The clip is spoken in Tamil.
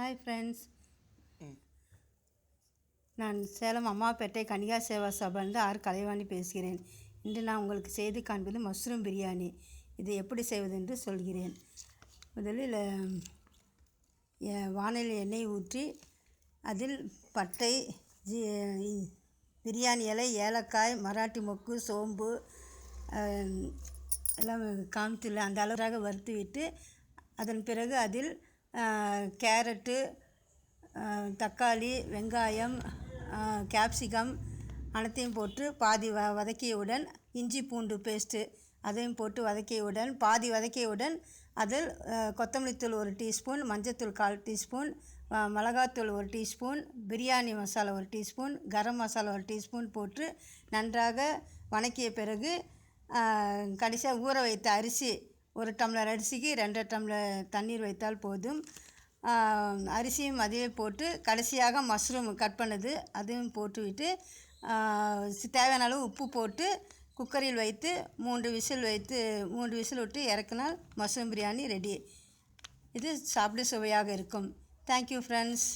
ஹாய் ஃப்ரெண்ட்ஸ் நான் சேலம் அம்மாப்பேட்டை கனிகா சேவா சபாலிருந்து ஆர். கலைவாணி பேசுகிறேன். இன்று நான் உங்களுக்கு செய்து காண்பது மஷ்ரூம் பிரியாணி. இது எப்படி செய்வது என்று சொல்கிறேன். முதலில் வாணலில் எண்ணெய் ஊற்றி அதில் பட்டை ஜீ பிரியாணி இலை ஏலக்காய் மராட்டி மொக்கு சோம்பு எல்லாம் காமித்துல அந்த அளவுக்காக வறுத்து விட்டு அதன் பிறகு அதில் கேரட்டு தக்காளி வெங்காயம் கேப்சிகம் அனைத்தையும் போட்டு பாதி வ வதக்கியவுடன் இஞ்சி பூண்டு பேஸ்ட்டு அதையும் போட்டு வதக்கியவுடன் பாதி வதக்கியவுடன் அதில் கொத்தமல்லி தூள் ஒரு டீஸ்பூன் மஞ்சத்தூள் கால் டீஸ்பூன் மிளகாத்தூள் ஒரு டீஸ்பூன் பிரியாணி மசாலா ஒரு டீஸ்பூன் கரம் மசாலா ஒரு டீஸ்பூன் போட்டு நன்றாக வதக்கிய பிறகு கடைசியாக ஊற வைத்த அரிசி ஒரு டம்ளர் அரிசிக்கு ரெண்டரை டம்ளர் தண்ணீர் வைத்தால் போதும். அரிசியும் அதே போட்டு கடைசியாக மஷ்ரூம் கட் பண்ணது அதையும் போட்டுவிட்டு தேவையான அளவு உப்பு போட்டு குக்கரில் வைத்து மூன்று விசில் வைத்து மூன்று விசில் விட்டு இறக்கினால் மஷ்ரூம் பிரியாணி ரெடி. இது சாப்பிட சுவையாக இருக்கும். Thank you friends